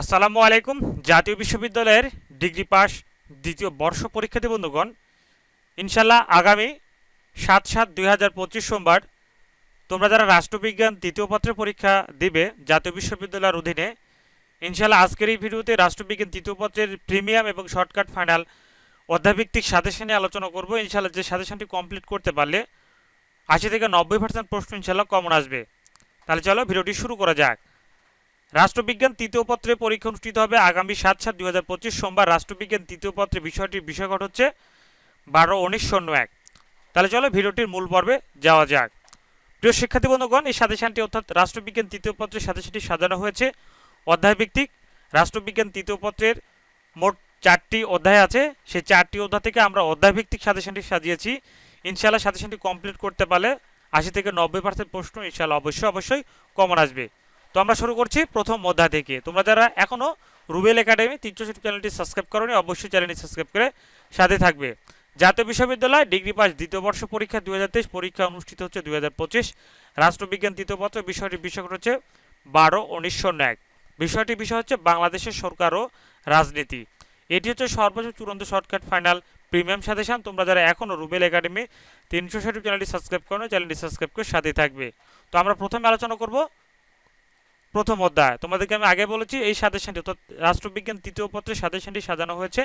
আসসালামু আলাইকুম। জাতীয় বিশ্ববিদ্যালয়ের ডিগ্রি পাস দ্বিতীয় বর্ষ পরীক্ষার্থী বন্ধুগণ ইনশাল্লাহ আগামী সাত সাত দুই হাজার পঁচিশ সোমবার তোমরা যারা রাষ্ট্রবিজ্ঞান তৃতীয় পত্রের পরীক্ষা দিবে জাতীয় বিশ্ববিদ্যালয়ের অধীনে ইনশাল্লাহ আজকের এই ভিডিওতে রাষ্ট্রবিজ্ঞান তৃতীয় পত্রের প্রিমিয়াম এবং শর্টকাট ফাইনাল অধ্যাভিত্তিক সাজেশন নিয়ে আলোচনা করব। ইনশাল্লাহ যে সাজেশনটি কমপ্লিট করতে পারলে আশি থেকে নব্বই পার্সেন্ট প্রশ্ন ইনশাল্লাহ কমন আসবে। তাহলে চলো ভিডিওটি শুরু করা যাক। রাষ্ট্রবিজ্ঞান তৃতীয় পত্রে পরীক্ষা অনুষ্ঠিত হবে আগামী সাত সাত দুই হাজার পঁচিশ সোমবার। রাষ্ট্রবিজ্ঞান তৃতীয় পত্রে বিষয়টির বিষয়ঘট হচ্ছে বারো উনিশ শূন্য এক। তাহলে চলো ভিডিওটির মূল পর্বে যাওয়া যাক। প্রিয় শিক্ষার্থী বন্ধুগণ, এই সাজেশনটি অর্থাৎ রাষ্ট্রবিজ্ঞান তৃতীয় পত্রের সাথে সাজেশনটি সাজানো হয়েছে অধ্যায়ভিত্তিক রাষ্ট্রবিজ্ঞান তৃতীয় পত্রের মোট চারটি অধ্যায় আছে। সেই চারটি অধ্যায় থেকে আমরা অধ্যায়ভিত্তিক সাজেশনটি সাজিয়েছি। ইনশাআল্লাহ সাজেশনটি কমপ্লিট করতে পারলে আশি থেকে নব্বই পার্সেন্ট প্রশ্ন ইনশাআল্লাহ অবশ্যই অবশ্যই কমন আসবে। তো আমরা শুরু করছি প্রথম অধ্যায় থেকে। তোমরা যারা এখনও রুবেল একাডেমি তিনশো চ্যানেলটি সাবস্ক্রাইব করোনি, অবশ্যই চ্যানেলটি সাবস্ক্রাইব করে সাথে থাকবে। জাতীয় বিশ্ববিদ্যালয় ডিগ্রি পাস দ্বিতীয় বর্ষ পরীক্ষা দু হাজার তেইশ, পরীক্ষা অনুষ্ঠিত হচ্ছে দুই রাষ্ট্রবিজ্ঞান তৃতীয় পত্র বিষয়টি বিষয় হচ্ছে বারো, উনিশশো এক। বিষয়টি বিষয় হচ্ছে বাংলাদেশের সরকার ও রাজনীতি। এটি হচ্ছে সর্বোচ্চ চূড়ান্ত শর্টকাট ফাইনাল প্রিমিয়াম সাজেশন। তোমরা যারা এখনও রুবেল একাডেমি তিনশো ষাট চ্যানেলটি সাবস্ক্রাইব করো চ্যানেলটি সাবস্ক্রাইব করে সাথে থাকবে। তো আমরা প্রথমে আলোচনা করব প্রথম অধ্যায়। তোমাদেরকে আমি আগে বলেছি এই সাজেশনটি অর্থাৎ রাষ্ট্রবিজ্ঞান তৃতীয় পত্রের সাজেশনটি সাজানো হয়েছে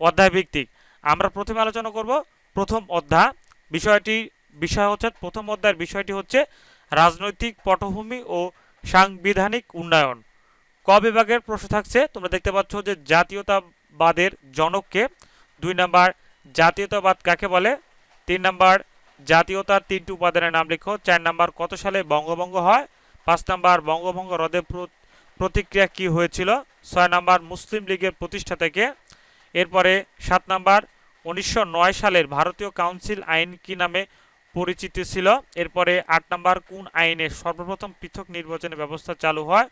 অধ্যায় ভিত্তিক আমরা প্রথমে আলোচনা করব প্রথম অধ্যায়। বিষয়টি, বিষয় হচ্ছে, প্রথম অধ্যায়ের বিষয়টি হচ্ছে রাজনৈতিক পটভূমি ও সাংবিধানিক উন্নয়ন। ক বিভাগের প্রশ্ন থাকছে, তোমরা দেখতে পাচ্ছ যে জাতীয়তাবাদের জনককে দুই নাম্বার জাতীয়তাবাদ কাকে বলে? তিন নাম্বার জাতীয়তার তিনটি উপাদানের নাম লেখো, চার নাম্বার কত সালে বঙ্গভঙ্গ হয়? পাঁচ নাম্বার বঙ্গভঙ্গ রদের প্রতিক্রিয়া কি হয়েছিল? ছয় নাম্বার মুসলিম লীগের প্রতিষ্ঠা থেকে। এরপরে সাত নাম্বার উনিশশো সালের ভারতীয় কাউন্সিল আইন কি নামে পরিচিত ছিল? এরপরে আট নাম্বার কোন আইনে সর্বপ্রথম পৃথক নির্বাচনের ব্যবস্থা চালু হয়?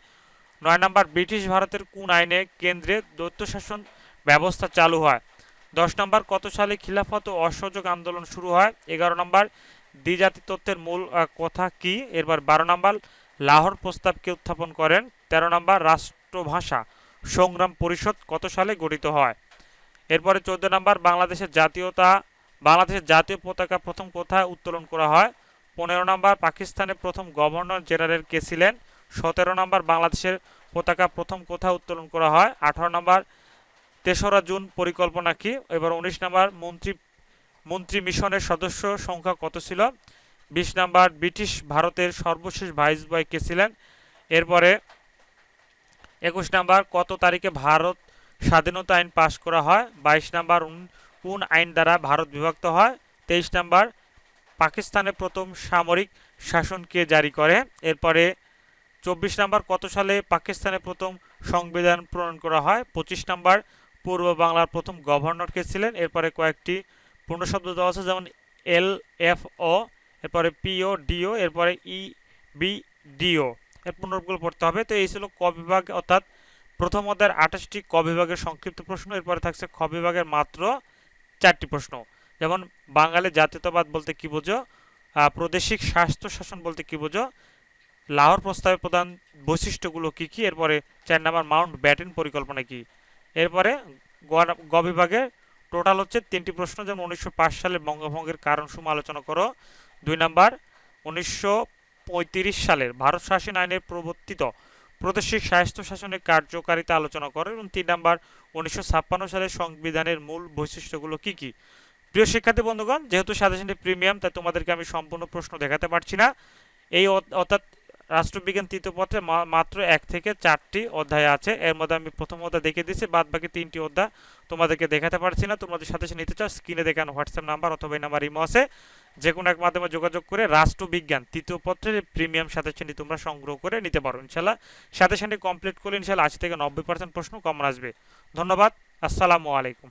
নয় নাম্বার ব্রিটিশ ভারতের কোন আইনে কেন্দ্রে দৈত্য শাসন ব্যবস্থা চালু হয়? দশ নম্বর কত সালে খিলাফত ও অসহযোগ আন্দোলন শুরু হয়? এগারো নম্বর দ্বিজাতি তত্ত্বের মূল কথা কি? এরপর বারো নম্বর লাহোর প্রস্তাবকে উত্থাপন করেন ১৩ নম্বর রাষ্ট্রভাষা সংগ্রাম পরিষদ কত সালে গঠিত হয়? এরপরে চোদ্দ নম্বর বাংলাদেশের জাতীয়তা, বাংলাদেশের জাতীয় পতাকা প্রথম কোথায় উত্তোলন করা হয়? পনেরো নম্বর পাকিস্তানের প্রথম গভর্নর জেনারেল কে ছিলেন? সতেরো নম্বর বাংলাদেশের পতাকা প্রথম কোথায় উত্তোলন করা হয়? আঠারো নম্বর তেসরা জুন পরিকল্পনা কি? এবার উনিশ নম্বর মন্ত্রী মন্ত্রী মিশনের সদস্য সংখ্যা কত ছিল? বিশ নাম্বার ব্রিটিশ ভারতের সর্বশেষ ভাইসবয় কে ছিলেন। এরপরে একুশ নাম্বার কত তারিখে ভারত স্বাধীনতা আইন পাশ করা হয়? বাইশ নাম্বার কোন আইন দ্বারা ভারত বিভক্ত হয়? তেইশ নাম্বার পাকিস্তানে প্রথম সামরিক শাসন কে জারি করে? এরপরে চব্বিশ নাম্বার কত সালে পাকিস্তানে প্রথম সংবিধান প্রণয়ন করা হয়? পঁচিশ নাম্বার পূর্ব বাংলার প্রথম গভর্নর কে ছিলেন? এরপরে কয়েকটি পূর্ণশব্দ দেওয়া আছে যেমন এল এফ ও এরপরে পিও ডিও এরপরে ই বি ডিও এর পুনরগুলো পড়তে হবে। তো এই ছিল ক বিভাগ, অর্থাৎ প্রথম অধ্যায়ের আঠাশটি ক বিভাগের সংক্ষিপ্ত প্রশ্ন। এরপরে থাকছে খ বিভাগের মাত্র চারটি প্রশ্ন। যেমন, বাঙালি জাতীয়তাবাদ বলতে কি বোঝো? প্রাদেশিক স্বাস্থ্য শাসন বলতে কি বোঝো? লাহোর প্রস্তাবে প্রধান বৈশিষ্ট্যগুলো কি কি? এরপরে চার নাম্বার, মাউন্ট ব্যাটেন পরিকল্পনা কি? এরপরে গ বিভাগে টোটাল হচ্ছে তিনটি প্রশ্ন। যেমন, উনিশশো পাঁচ সালে বঙ্গভঙ্গের কারণসমূহ আলোচনা করো। দুই নাম্বার, উনিশশো সালের ভারত শাসন আইনের প্রবর্তিত প্রাদেশিক স্বাস্থ্য শাসনের কার্যকারিতা আলোচনা করে এবং তিন নাম্বার, উনিশশো ছাপ্পান্ন সালের সংবিধানের মূল বৈশিষ্ট্যগুলো কি কি? প্রিয় শিক্ষার্থী বন্ধুগণ, যেহেতু সাজেশনটি প্রিমিয়াম, তাই তোমাদেরকে আমি সম্পূর্ণ প্রশ্ন দেখাতে পারছি না। এই অর্থাৎ রাষ্ট্রবিজ্ঞান তৃতীয় পত্রে মাত্র এক থেকে চারটি অধ্যায় আছে। এর মধ্যে আমি প্রথম অধ্যায় দেখে দিয়েছি বাদ বাকি তিনটি অধ্যায় তোমাদেরকে দেখাতে পারছি না। তোমাদের সাথে নিতে চাও, স্ক্রিনে দেখানো হোয়াটসঅ্যাপ নাম্বার অথবা এই নাম্বার ইমো আছে। যে কোনো এক মাধ্যমে যোগাযোগ করে রাষ্ট্রবিজ্ঞান তৃতীয় পত্রের প্রিমিয়াম সাজেশনটি তোমরা সংগ্রহ করে নিতে পারো ইনশাল্লাহ সাজেশনটি কমপ্লিট করলে ইনশাল্লাহ আশি থেকে নব্বই পার্সেন্ট প্রশ্ন কম আসবে। ধন্যবাদ, আসসালামু আলাইকুম।